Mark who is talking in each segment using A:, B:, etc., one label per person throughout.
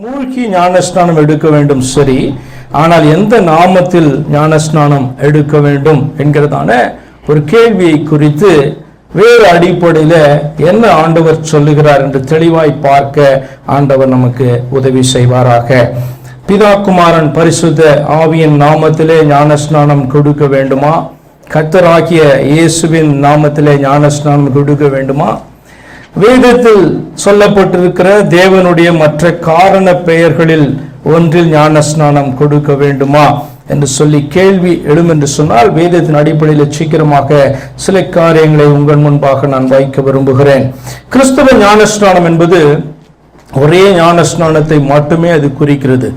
A: மூழ்கி ஞானஸ்நானம் எடுக்க வேண்டும் சரி. ஆனால் எந்த நாமத்தில் ஞானஸ்நானம் எடுக்க வேண்டும் என்கிறதான ஒரு கேள்வியை குறித்து வேறு அடிப்படையில் என்ன ஆண்டவர் சொல்லுகிறார் என்று தெளிவாய் பார்க்க ஆண்டவர் நமக்கு உதவி செய்வாராக. பிதா குமாரன் பரிசுத்த ஆவியின் நாமத்திலே ஞானஸ்நானம் கொடுக்க வேண்டுமா? கர்த்தராகிய இயேசுவின் நாமத்திலே ஞானஸ்நானம் கொடுக்க வேண்டுமா? வேதத்தில் சொல்லப்பட்டிருக்கிற தேவனுடைய மற்ற காரண பெயர்களில் ஒன்றில் ஞான ஸ்நானம் கொடுக்க வேண்டுமா என்று சொல்லி கேள்வி எழும் என்று சொன்னால் வேதத்தின் அடிப்படையில் சீக்கிரமாக சில காரியங்களை உங்கள் முன்பாக நான் வைக்க விரும்புகிறேன். கிறிஸ்தவ ஞானஸ்நானம் என்பது ஒரே ஞானஸ்நானத்தை மட்டுமே அது குறிக்கிறது.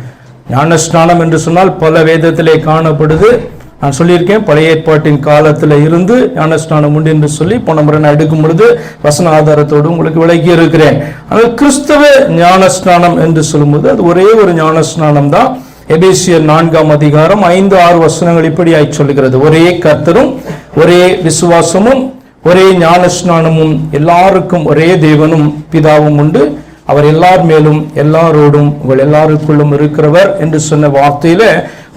A: ஞானஸ்நானம் என்று சொன்னால் பல வேதத்திலே காணப்படுது. நான் சொல்லியிருக்கேன் பழைய ஏற்பாட்டின் காலத்தில் இருந்து ஞானஸ்நானம் உண்டு என்று சொல்லி போன முறை நான் எடுக்கும் பொழுது வசன ஆதாரத்தோடு உங்களுக்கு விளக்கி இருக்கிறேன். ஆனால் கிறிஸ்தவ ஞானஸ்நானம் என்று சொல்லும்போது அது ஒரே ஒரு ஞானஸ்நானம் தான். எபேசியர் நான்காம் அதிகாரம் ஐந்து ஆறு வசனங்கள் இப்படியாய் சொல்லுகிறது. ஒரே கர்த்தரும் ஒரே விசுவாசமும் ஒரே ஞானஸ்நானமும் எல்லாருக்கும் ஒரே தேவனும் பிதாவும் உண்டு. அவர் எல்லார் மேலும் எல்லாரோடும் உங்கள் எல்லாருக்குள்ளும் இருக்கிறவர் என்று சொன்ன வார்த்தையில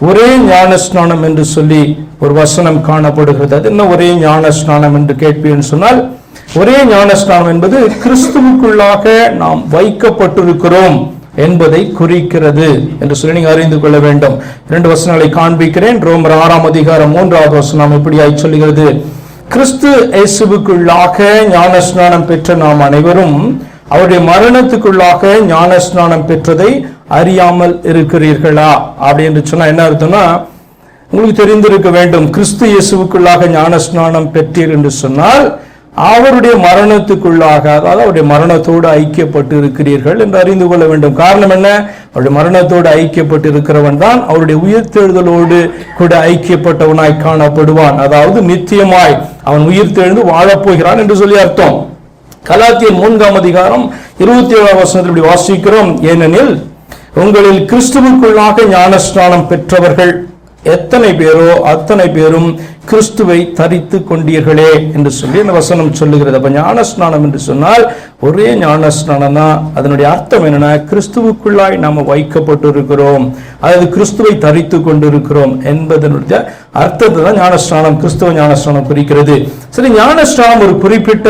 A: ஒரே ஞானஸ்நானம் என்று சொல்லி ஒரு வசனம் காணப்படுகிறது. அது என்ன ஒரே ஞானஸ்நானம் என்று கேட்பீன்னு சொன்னால் ஒரே ஞானஸ்நானம் என்பது கிறிஸ்துவுக்குள்ளாக நாம் வைக்கப்பட்டிருக்கிறோம் என்பதை குறிக்கிறது என்று சொல்லி நீங்கள் அறிந்து கொள்ள வேண்டும். இரண்டு வசனங்களை காண்பிக்கிறேன். ரோமர் ஆறாம் அதிகாரம் மூன்றாவது வசனம் இப்படியாய் சொல்லுகிறது. கிறிஸ்து இயேசுவுக்குள்ளாக ஞான ஸ்நானம் பெற்ற நாம் அனைவரும் அவருடைய மரணத்துக்குள்ளாக ஞானஸ்நானம் பெற்றதை அறியாமல் இருக்கிறீர்களா அப்படி என்று சொன்னா என்ன அர்த்தம்னா உங்களுக்கு தெரிந்திருக்க வேண்டும் கிறிஸ்து இயேசுவுக்குள்ளாக ஞானஸ்நானம் பெற்றீர் என்று சொன்னால் அவருடைய மரணத்துக்குள்ளாக அதாவது அவருடைய மரணத்தோடு ஐக்கியப்பட்டு இருக்கிறீர்கள் என்று அறிந்து கொள்ள வேண்டும். காரணம் என்ன? அவருடைய மரணத்தோடு ஐக்கியப்பட்டு இருக்கிறவன் தான் அவருடைய உயிர்த்தெழுதலோடு கூட ஐக்கியப்பட்டவனாய் காணப்படுவான். அதாவது நித்தியமாய் அவன் உயிர்த்தெழுந்து வாழப்போகிறான் என்று சொல்லி அர்த்தம். கலாத்திய மூன்றாம் அதிகாரம் இருபத்தி ஏழாம் வசனத்தில் இப்படி வாசிக்கிறோம். ஏனெனில் உங்களில் கிறிஸ்துவுக்குள்ளாக ஞானஸ்நானம் பெற்றவர்கள் எத்தனை பேரோ அத்தனை பேரும் கிறிஸ்துவை தரித்து கொண்டீர்களே என்று சொல்லி அந்த வசனம் சொல்லுகிறது. அப்ப ஞானஸ்நானம் என்று சொன்னால் ஒரே ஞானஸ்நானம் தான் அதனுடைய அர்த்தம் என்னன்னா கிறிஸ்துவுக்குள்ளாய் நாம வைக்கப்பட்டு இருக்கிறோம் அதாவது கிறிஸ்துவை தரித்து கொண்டிருக்கிறோம் என்பதனுடைய அர்த்தத்தை தான் ஞானஸ்நானம் கிறிஸ்துவ ஞானஸ்நானம் குறிக்கிறது. சரி ஞானஸ்நானம் ஒரு குறிப்பிட்ட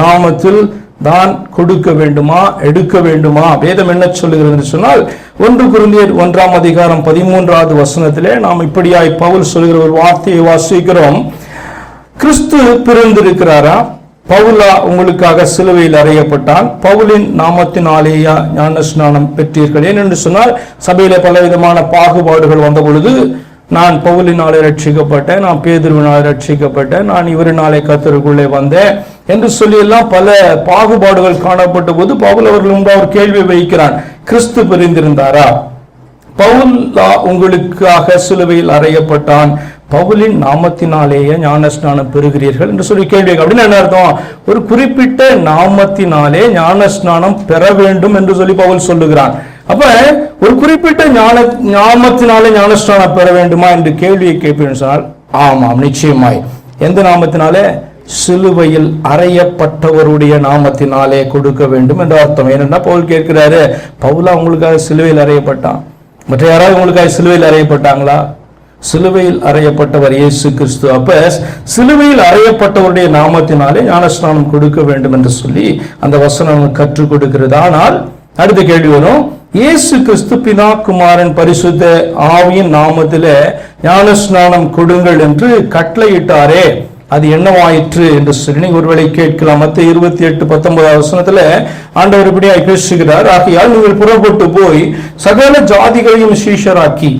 A: நாமத்தில் தான் கொடுக்க வேண்டுமா எடுக்க வேண்டுமா? வேதம் என்ன சொல்லுகிறது என்று சொன்னால் ஒன்று குருந்தியர் ஒன்றாம் அதிகாரம் பதிமூன்றாவது வசனத்திலே நாம் இப்படியாய் பவுல் சொல்கிற ஒரு வார்த்தையை வாசிக்கிறோம். கிறிஸ்து பிறந்திருக்கிறாரா? பவுலா உங்களுக்காக சிலுவையில் அறையப்பட்டான். பவுலின் நாமத்தினாலேயா ஞான ஸ்நானம் பெற்றீர்கள் ஏனென்று சொன்னால் சபையில பலவிதமான பாகுபாடுகள் வந்த பொழுது நான் பவுலினாலே ரட்சிக்கப்பட்டேன் நான் பேதுருவினாலே ரட்சிக்கப்பட்டேன் நான் இவரினாலே கத்தருக்குள்ளே வந்தேன். என்று சொல்லியெல்லாம் பல பாகுபாடுகள் காணப்பட்ட போது பவுல் அவர்கள் முன்பு அவர் கேள்வி வைக்கிறான். கிறிஸ்து பிரிந்திருந்தாரா? பவுலா உங்களுக்காக சிலுவையில் அறையப்பட்டான். பவுலின் நாமத்தினாலேயே ஞானஸ்நானம் பெறுகிறீர்கள் என்று சொல்லி கேள்வி அப்படின்னு என்ன அர்த்தம்? ஒரு குறிப்பிட்ட நாமத்தினாலே ஞானஸ்நானம் பெற வேண்டும் என்று சொல்லி பவுல் சொல்லுகிறான். அப்ப ஒரு குறிப்பிட்ட ஞான நாமத்தினாலே ஞானஸ்நானம் பெற வேண்டுமா? என்று கேள்வியை கேட்பேன் சொன்னால் ஆமாம் நிச்சயமாய். எந்த நாமத்தினாலே? சிலுவையில் அறையப்பட்டவருடைய நாமத்தினாலே கொடுக்க வேண்டும் என்ற அர்த்தம். ஏனென்னா பவுல் கேட்கிறாரு பவுலா உங்களுக்காக சிலுவையில் அறையப்பட்டான். மற்ற யாராவது உங்களுக்காக சிலுவையில் அறையப்பட்டாங்களா? சிலுவையில் அறையப்பட்டவர் இயேசு கிறிஸ்து. அப்ப சிலுவையில் அறையப்பட்டவருடைய நாமத்தினாலே ஞானஸ்நானம் கொடுக்க வேண்டும் என்று சொல்லி அந்த வசனம் கற்றுக் கொடுக்கிறது. ஆனால் அடுத்த கேள்வி வரும். இயேசு கிறிஸ்து பிதா குமாரன் பரிசுத்த ஆவியின் நாமத்திலே ஞானஸ்நானம் கொடுங்கள் என்று கட்டளையிட்டாரே. அது என்னவாயிற்று என்று சொல்லி நீங்க ஒருவேளை கேட்கலாம். மற்ற இருபத்தி எட்டு பத்தொன்பதாவது வசனத்துல ஆண்டவர் இப்படியாய் பேசுகிறார். ஆகையால் நீங்கள் புறப்பட்டு போய் சகல ஜாதிகளையும் சீஷராக்கி.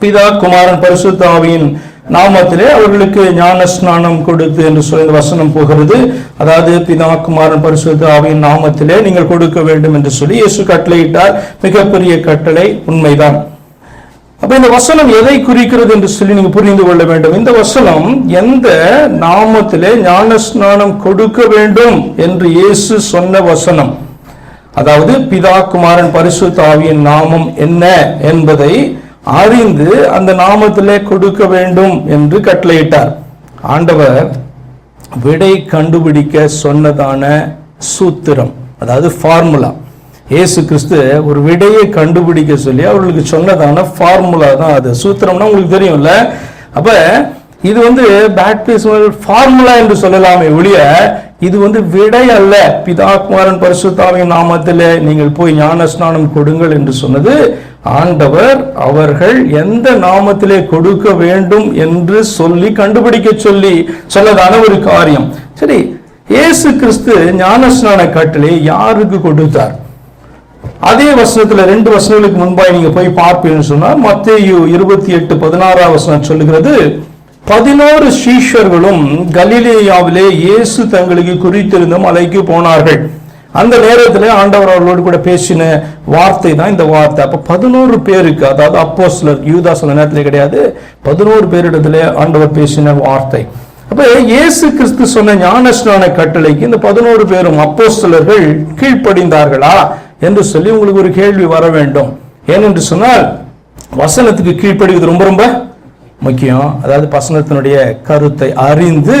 A: பிதா குமாரன் பரிசுத்தாவியின் நாமத்திலே அவர்களுக்கு ஞான ஸ்நானம் கொடுத்து என்று சொல்லி இந்த வசனம் போகிறது. அதாவது பிதா குமாரன் பரிசுத்தாவியின் நாமத்திலே நீங்கள் கொடுக்க வேண்டும் என்று சொல்லி இயேசு கட்டளையிட்டார். மிகப்பெரிய கட்டளை உண்மைதான். அப்ப இந்த வசனம் எதை குறிக்கிறது என்று சொல்லி நீங்க புரிந்து கொள்ள வேண்டும். இந்த வசனம் எந்த நாமத்திலே ஞான ஸ்நானம் கொடுக்க வேண்டும் என்று இயேசு சொன்ன வசனம். அதாவது பிதா குமாரன் பரிசு தாவியின் நாமம் என்ன என்பதை அறிந்து அந்த நாமத்திலே கொடுக்க வேண்டும் என்று கட்டளையிட்டார். ஆண்டவர் விடை கண்டுபிடிக்க சொன்னதான சூத்திரம் அதாவது ஃபார்முலா இயேசு கிறிஸ்து ஒரு விடையை கண்டுபிடிக்க சொல்லி அவர்களுக்கு சொன்னதான ஃபார்முலா தான் அது. சூத்திரம்னா உங்களுக்கு தெரியும்ல? அப்ப இது வந்து பேப்டிசமல் ஃபார்முலா என்று சொல்லலாமே ஒழிய இது வந்து விடை அல்ல. பிதாகுமாரன் பரிசுத்தாவின் நாமத்திலே நீங்கள் போய் ஞான ஸ்நானம் கொடுங்கள் என்று சொன்னது ஆண்டவர் அவர்கள் எந்த நாமத்திலே கொடுக்க வேண்டும் என்று சொல்லி கண்டுபிடிக்க சொல்லி சொன்னதான ஒரு காரியம். சரி இயேசு கிறிஸ்து ஞானஸ்நான கட்டளை யாருக்கு கொடுத்தார்? அதே வசனத்துல ரெண்டு வசனங்களுக்கு முன்பாய் நீங்க போய் பார்ப்பீங்கன்னு சொன்னா மத்தேயு இருபத்தி எட்டு பதினாறாம் வசனம் சொல்லுகிறது பதினோரு சீஷர்களும் கலிலேயாவிலே இயேசு தங்களுக்கு குறித்திருந்த மலைக்கு போனார்கள். அந்த நேரத்தில் ஆண்டவர் அவர்களோடு கூட பேசின வார்த்தை தான் இந்த வார்த்தை. அப்போ பதினோரு பேருக்கு அதாவது அப்போ சிலர் யூதாஸ் அந்த நேரத்தில் கிடையாது பதினோரு பேரிடத்துல ஆண்டவர் பேசின வார்த்தை. அப்போ இயேசு கிறிஸ்து சொன்ன ஞானஸ்நான கட்டளைக்கு இந்த பதினோரு பேரும் அப்போஸ்தலர்கள் கீழ்ப்படிந்தார்களா? என்று சொல்லி உங்களுக்கு ஒரு கேள்வி வர வேண்டும். ஏனென்று சொன்னால் வசனத்துக்கு கீழ்ப்படிவது ரொம்ப ரொம்ப முக்கியம். அதாவது வசனத்தினுடைய கருத்தை அறிந்து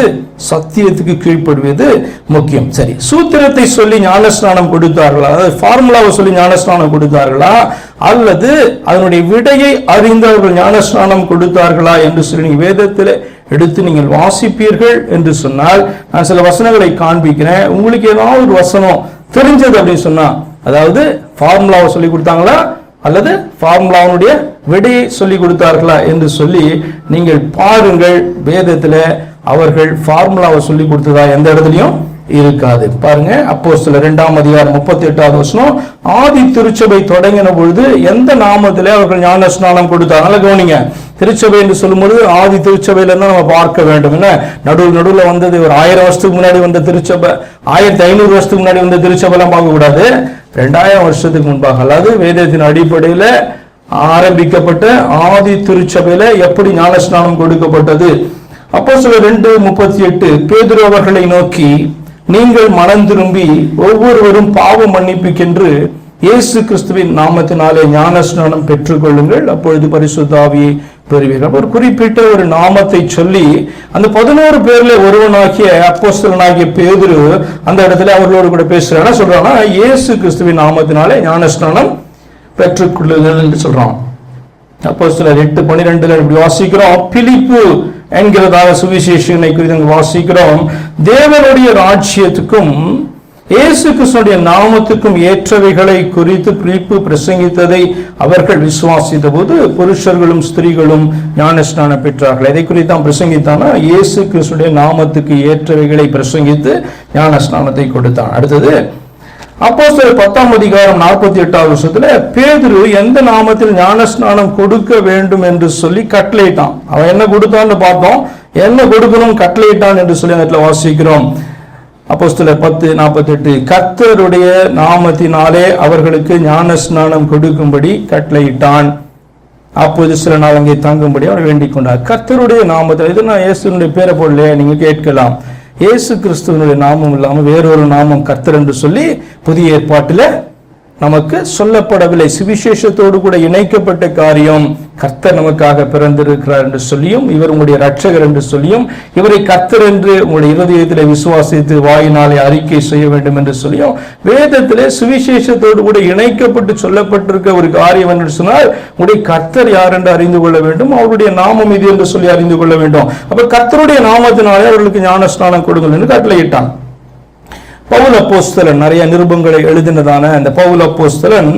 A: சத்தியத்துக்கு கீழ்ப்படுவது முக்கியம். சரி சூத்திரத்தை சொல்லி ஞானஸ்நானம் கொடுத்தார்களா? அதாவது ஃபார்முலாவை சொல்லி ஞானஸ்நானம் கொடுத்தார்களா? அல்லது அதனுடைய விடையை அறிந்து அவர்கள் ஞானஸ்நானம் கொடுத்தார்களா என்று சொல்லி நீங்கள் வேதத்தில் எடுத்து நீங்கள் வாசிப்பீர்கள் என்று சொன்னால் நான் சில வசனங்களை காண்பிக்கிறேன். உங்களுக்கு ஏதாவது ஒரு வசனம் தெரிஞ்சது அப்படின்னு சொன்னால் அதாவது ஃபார்முலாவை சொல்லி கொடுத்தாங்களா? அல்லது ஃபார்முலாவுடைய விடையை சொல்லி கொடுத்தார்களா என்று சொல்லி நீங்கள் பாருங்கள் வேதத்தில் அவர்கள் ஃபார்முலாவை சொல்லி கொடுத்ததா எந்த இடத்துலையும்? இருக்காது. பாருங்க அப்போ சில ரெண்டாம் அதிகாரம் முப்பத்தி எட்டாவது வருஷம் ஆதி திருச்சபை தொடங்கின பொழுது எந்த நாமத்திலே அவர்கள் ஞான ஸ்நானம் கொடுத்தாங்க கவனிங்க. திருச்சபை என்று சொல்லும்பொழுது ஆதி திருச்சபையில இருந்தா நம்ம பார்க்க வேண்டும். என்ன? நடுவில் நடுவில் வந்தது ஒரு ஆயிரம் வருஷத்துக்கு முன்னாடி வந்த திருச்சபை ஆயிரத்தி ஐநூறு வருஷத்துக்கு முன்னாடி வந்த திருச்சபை எல்லாம் பார்க்க கூடாது ரெண்டாயிரம் வருஷத்துக்கு முன்பாக அல்லாது வேதத்தின் அடிப்படையில் ஆரம்பிக்கப்பட்ட ஆதி திருச்சபையில எப்படி ஞானஸ்நானம் கொடுக்கப்பட்டது? அப்போ சில ரெண்டு முப்பத்தி எட்டு பேதுரு அவர்களை நோக்கி நீங்கள் மனம் திரும்பி ஒவ்வொருவரும் பாவ மன்னிப்புக்கென்று இயேசு கிறிஸ்துவின் நாமத்தினாலே ஞானஸ்நானம் பெற்றுக்கொள்ளுங்கள். அப்பொழுது பரிசுத்தாவியை பெறுவீர்கள். ஒரு குறிப்பிட்ட ஒரு நாமத்தை சொல்லி அந்த பதினோரு பேர்ல ஒருவனாகிய அப்போஸ்தலனாகிய பேதுரு அந்த இடத்துல அவர்களோடு கூட பேசுறாங்க சொல்றாங்கன்னா இயேசு கிறிஸ்துவின் நாமத்தினாலே ஞானஸ்நானம் பெற்றுக்கொள்ளுங்கள் என்று சொல்றான். அப்போ சிலர் எட்டு பனிரெண்டுல இப்படி வாசிக்கிறோம். பிலிப்பு என்கிறதாக சுவிசேஷனை குறித்து வாசிக்கிறோம். தேவனுடைய ராஜ்யத்துக்கும் இயேசு கிருஷ்ணனுடைய நாமத்துக்கும் ஏற்றவைகளை குறித்து பிரிப்பு பிரசங்கித்ததை அவர்கள் விசுவாசித்த போது புருஷர்களும் ஸ்திரீகளும் ஞானஸ்நானம் பெற்றார்கள். இதை குறித்து தான் பிரசங்கித்தானா? இயேசு கிருஷ்ணனுடைய நாமத்துக்கு ஏற்றவைகளை பிரசங்கித்து ஞானஸ்நானத்தை கொடுத்தான். அடுத்தது அப்போ பத்தாம் அதிகாரம் நாற்பத்தி எட்டாவது வருஷத்துல பேதுரு எந்த நாமத்தில் ஞானஸ்நானம் கொடுக்க வேண்டும் என்று சொல்லி கட்டளையிட்டான். அவன் என்ன கொடுத்தான்னு பார்த்தோம். என்ன கொடுக்கணும்? கட்டளையிட்டான் என்று சொல்லி அந்த இடத்துல வாசிக்கிறோம். அப்போ பத்து நாற்பத்தி எட்டு கர்த்தருடைய நாமத்தினாலே அவர்களுக்கு ஞானஸ்நானம் கொடுக்கும்படி கட்டளையிட்டான். அப்போது சில நாள் அங்கே தங்கும்படி அவர் வேண்டிக் கொண்டார். கர்த்தருடைய நாமத்தில் இது நான் இயேசுனுடைய பேரை போடலையே நீங்க கேட்கலாம். இயேசு கிறிஸ்துவனுடைய நாமம் இல்லாமல் வேறொரு நாமம் கர்த்தர் என்று சொல்லி புதிய ஏற்பாட்டில் நமக்கு சொல்லப்படவில்லை. சுவிசேஷத்தோடு கூட இணைக்கப்பட்ட காரியம் கர்த்தர் நமக்காக பிறந்திருக்கிறார் என்று சொல்லியும் இவர் உங்களுடைய ரட்சகர் என்று சொல்லியும் இவரை கர்த்தர் என்று உங்களுடைய இருதயத்தில் விசுவாசித்து வாயினாலே அறிக்கை செய்ய வேண்டும் என்று சொல்லியும் வேதத்திலே சுவிசேஷத்தோடு கூட இணைக்கப்பட்டு சொல்லப்பட்டிருக்க ஒரு காரியம் என்று சொன்னால் உங்களுடைய கர்த்தர் யார் என்று அறிந்து கொள்ள வேண்டும் அவருடைய நாமம் இது என்று சொல்லி அறிந்து கொள்ள வேண்டும். அப்ப கர்த்தருடைய நாமத்தினாலே அவர்களுக்கு ஞானஸ்நானம் கொடுங்கள் என்று கட்டளையிட்டான். பவுல போஸ்தலன் நிறைய நிருபங்களை எழுதினதான அந்த பவுல போஸ்தலன்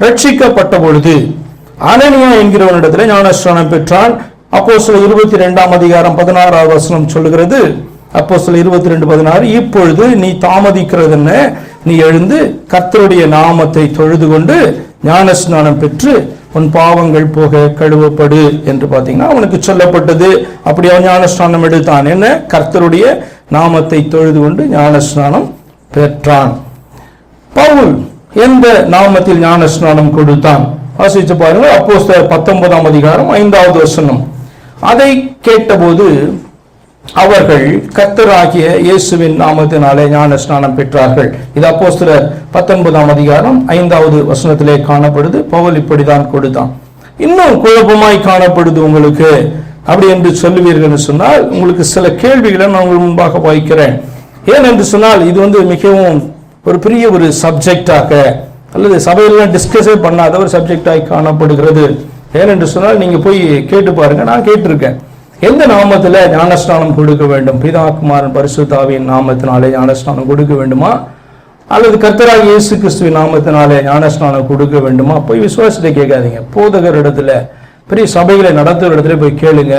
A: ரட்சிக்கப்பட்ட பொழுது அனனியா என்கிறவனிடத்தில் ஞானஸ்நானம் பெற்றான். அப்போ சில இருபத்தி ரெண்டாம் அதிகாரம் பதினாறாவது வசனம் சொல்லுகிறது. அப்போ சில இருபத்தி ரெண்டு பதினாறு இப்பொழுது நீ தாமதிக்கிறது என்ன நீ எழுந்து கர்த்தருடைய நாமத்தை தொழுது கொண்டு ஞானஸ்நானம் பெற்று உன் பாவங்கள் போக கழுவப்படு. என்று பார்த்தீங்கன்னா அவனுக்கு சொல்லப்பட்டது. அப்படி அவன் ஞானஸ்நானம் எடுத்தான். என்ன? கர்த்தருடைய நாமத்தை தொழுது கொண்டு ஞானஸ்நானம் பெற்றான். பவுல் எந்த நாமத்தில் ஞானஸ்நானம் கொடுத்தான்? வாசிச்சு பாருங்கள் அப்போ பத்தொன்பதாம் அதிகாரம் ஐந்தாவது வசனம். அதை கேட்டபோது அவர்கள் கத்தராகிய இயேசுவின் நாமத்தினாலே ஞான ஸ்நானம் பெற்றார்கள். இது அப்போஸ்தலர் பத்தொன்பதாம் அதிகாரம் ஐந்தாவது வசனத்திலே காணப்படுது. பவுல் இப்படிதான் கொடுத்தான். இன்னும் குழப்பமாய் காணப்படுது உங்களுக்கு. அப்படி என்று சொல்லுவீர்கள் என்று சொன்னால் உங்களுக்கு சில கேள்விகளை நான் உங்கள் முன்பாக வைக்கிறேன். ஏன் என்று சொன்னால் இது வந்து மிகவும் ஒரு பெரிய ஒரு சப்ஜெக்டாக அல்லது சபையிலாம் டிஸ்கஸே பண்ணாத ஒரு சப்ஜெக்டாக காணப்படுகிறது. ஏனென்று சொன்னால் நீங்க போய் கேட்டு பாருங்க நான் கேட்டிருக்கேன். எந்த நாமத்தில் ஞானஸ்நானம் கொடுக்க வேண்டும்? பிதாகுமாரன் பரிசுத்தாவின் நாமத்தினாலே ஞானஸ்நானம் கொடுக்க வேண்டுமா? அல்லது கர்த்தராக இயேசு கிறிஸ்துவின் நாமத்தினாலே ஞானஸ்நானம் கொடுக்க வேண்டுமா? போய் விசுவாசத்தை கேட்காதீங்க. போதகர் இடத்துல பெரிய சபைகளை நடத்துகிற இடத்துல போய் கேளுங்க.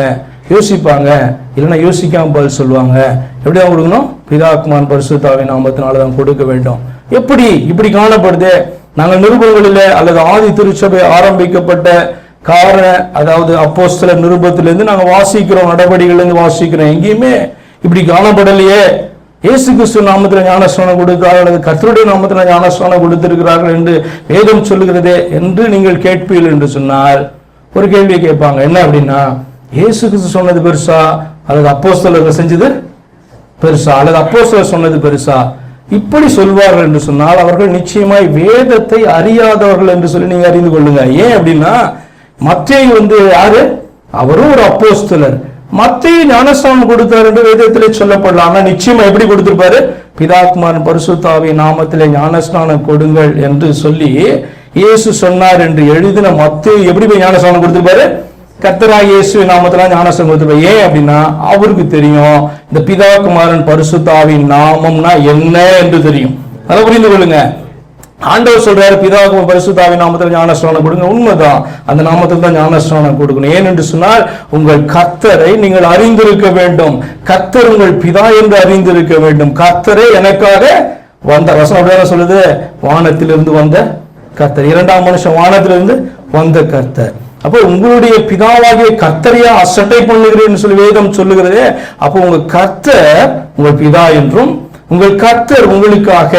A: யோசிப்பாங்க. இல்லைன்னா யோசிக்காம பதில் சொல்லுவாங்க. எப்படி தான் கொடுக்கணும்? பிதா பரிசுத்தாவின் நாமத்தினால தான் கொடுக்க வேண்டும். எப்படி? இப்படி காணப்படுது. நாங்கள் நிருபங்களில் அல்லது ஆதி திருச்சபை ஆரம்பிக்கப்பட்ட கார அதாவது அப்போஸ்தலர் நிருபத்திலேருந்து நாங்கள் வாசிக்கிறோம் நடவடிக்கைலேருந்து வாசிக்கிறோம். எங்கேயுமே இப்படி காணப்படலையே. இயேசு கிறிஸ்து நாமத்தில் ஞானஸ்தானம் கொடுத்தார்கள் அல்லது கர்த்தருடைய நாமத்தில் ஞானஸ்தானம் கொடுத்திருக்கிறார்கள் என்று வேதம் சொல்லுகிறதே என்று நீங்கள் கேட்பீர்கள் என்று சொன்னால் ஒரு கேள்வியை கேட்பாங்க. என்ன அப்படின்னா இயேசு கிறிஸ்து சொன்னது பெருசா? அல்லது அப்போஸ்தலர்கள் செஞ்சது பெருசா? அல்லது அப்போஸ்தலர் சொன்னது பெருசா? இப்படி சொல்வார்கள் என்று சொன்னால் அவர்கள் நிச்சயமாய் வேதத்தை அறியாதவர்கள் என்று சொல்லி நீங்க அறிந்து கொள்ளுங்க. ஏன் அப்படின்னா மத்தியை வந்து யாரு? அவரும் ஒரு அப்போஸ்தலர். மத்திய ஞானஸ்தானம் கொடுத்தார் என்று வேதத்திலே சொல்லப்படலாம். ஆனா நிச்சயமா எப்படி கொடுத்திருப்பாரு? பிதாக்குமாரன் பரிசுத்தாவை நாமத்திலே ஞானஸ்நானம் கொடுங்கள் என்று சொல்லி இயேசு சொன்னார் என்று எழுதின மத்தையை எப்படி போய் ஞானஸ்நானம் கொடுத்திருப்பாரு? கர்த்தராக இயேசு நாமத்துல ஞானஸ்தானம் ஏன் அப்படின்னா அவருக்கு தெரியும் இந்த பிதா குமாரன் பரிசுத்தாவின் நாமம்னா என்ன என்று தெரியும். அதை புரிந்து கொள்ளுங்க. ஆண்டவர் சொல்றாரு பிதாவுக்கு பரிசுத்தாவின் நாமத்தில் ஞானஸ்நானம் கொடுங்க. உண்மைதான். அந்த நாமத்தில் தான் ஞானஸ்நானம் கொடுக்கணும். ஏன் என்று சொன்னால் உங்கள் கத்தரை நீங்கள் அறிந்திருக்க வேண்டும். கத்தர் உங்கள் பிதா என்று அறிந்திருக்க வேண்டும். கத்தரை எனக்காக வந்த ரசம் அப்படியே சொல்லுது? வானத்திலிருந்து வந்த கத்தர் இரண்டாம் மனுஷன் வானத்திலிருந்து வந்த கர்த்தர். அப்போ உங்களுடைய பிதாவாகிய கர்த்தரையா அசட்டை பண்ணுகிறேன்னு சொல்லி வேதம் சொல்லுகிறதே. அப்போ உங்க கர்த்தர் உங்கள் பிதா என்றும் உங்கள் கர்த்தர் உங்களுக்காக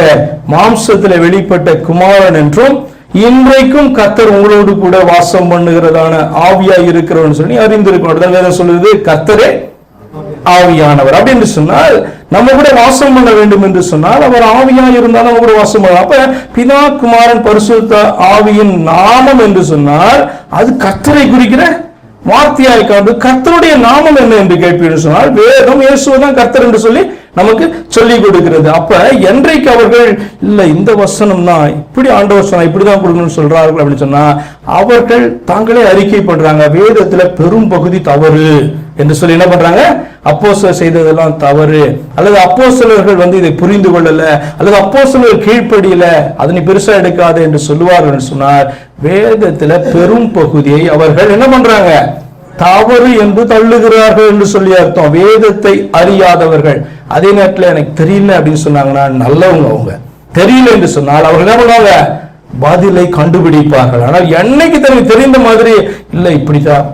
A: மாம்சத்தில் வெளிப்பட்ட குமாரன் என்றும் இன்றைக்கும் கர்த்தர் உங்களோடு கூட வாசம் பண்ணுகிறதான ஆவியா இருக்கிறவன் சொல்லி அறிந்திருக்கணும் வேதம் சொல்லுது கர்த்தரே ஆவியானவர். அப்படின்னு சொன்னால் நம்ம கூட வாசம் பண்ண வேண்டும் என்று சொன்னால் அவர் ஆவியா இருந்தால் நம்ம கூட வாசம் பண்ணலாம். அப்ப பிதா குமாரன் பரிசுத்த ஆவியின் நாமம் என்று சொன்னால் அது கர்த்தரை குறிக்கிற வார்த்தையாய் காண்டு கர்த்தருடைய நாமம் என்ன என்று கேட்பீர்கள் சொன்னால் வேதம் இயேசுவதான் கர்த்தர் என்று சொல்லி நமக்கு சொல்லிக் கொடுக்கிறது. அப்ப என்றைக்கு அவர்கள் இல்ல இந்த வசனம் தான் இப்படி ஆண்டவர் சொன்னா இப்படிதான் கொடுக்கணும்னு சொல்றார்கள் அப்படின்னு சொன்னா அவர்கள் தாங்களே அறிக்கை பண்றாங்க. வேதத்துல பெரும் பகுதி தவறு என்று சொல்லி என்ன பண்றாங்க? அப்போஸ்தலர் செய்ததெல்லாம் தவறு. அல்லது அப்போஸ்தலர்கள் வந்து இதை புரிந்து கொள்ளல. அல்லது அப்போ சிலர் அதை நீ பெருசா எடுக்காது என்று சொல்லுவார்கள் என்று சொன்னார். வேதத்துல பெரும் பகுதியை அவர்கள் என்ன பண்றாங்க? தவறு என்று தள்ளுகிறார்கள் என்று சொல்லி அர்த்தம். வேதத்தை அறியாதவர்கள். அதே நேரத்தில் எனக்கு தெரியல அப்படின்னு சொன்னாங்கன்னா நல்லவங்க அவங்க. தெரியல என்று சொன்னால் அவர்கள் என்ன பண்ணுவாங்க? பதிலை கண்டுபிடிப்பார்கள். ஆனால் என்னைக்கு தனக்கு தெரிந்த மாதிரி இல்லை இப்படிதான்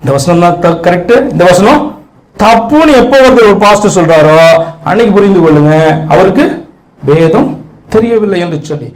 A: இந்த வசனம் தான் கரெக்ட் இந்த வசனம்? தப்புன்னு எப்போ ஒருத்தர் ஒரு பாஸ்டர் சொல்றாரோ அன்னைக்கு புரிந்து கொள்ளுங்க. அவருக்கு வேதம் தெரியவில்லை என்று சொல்லி.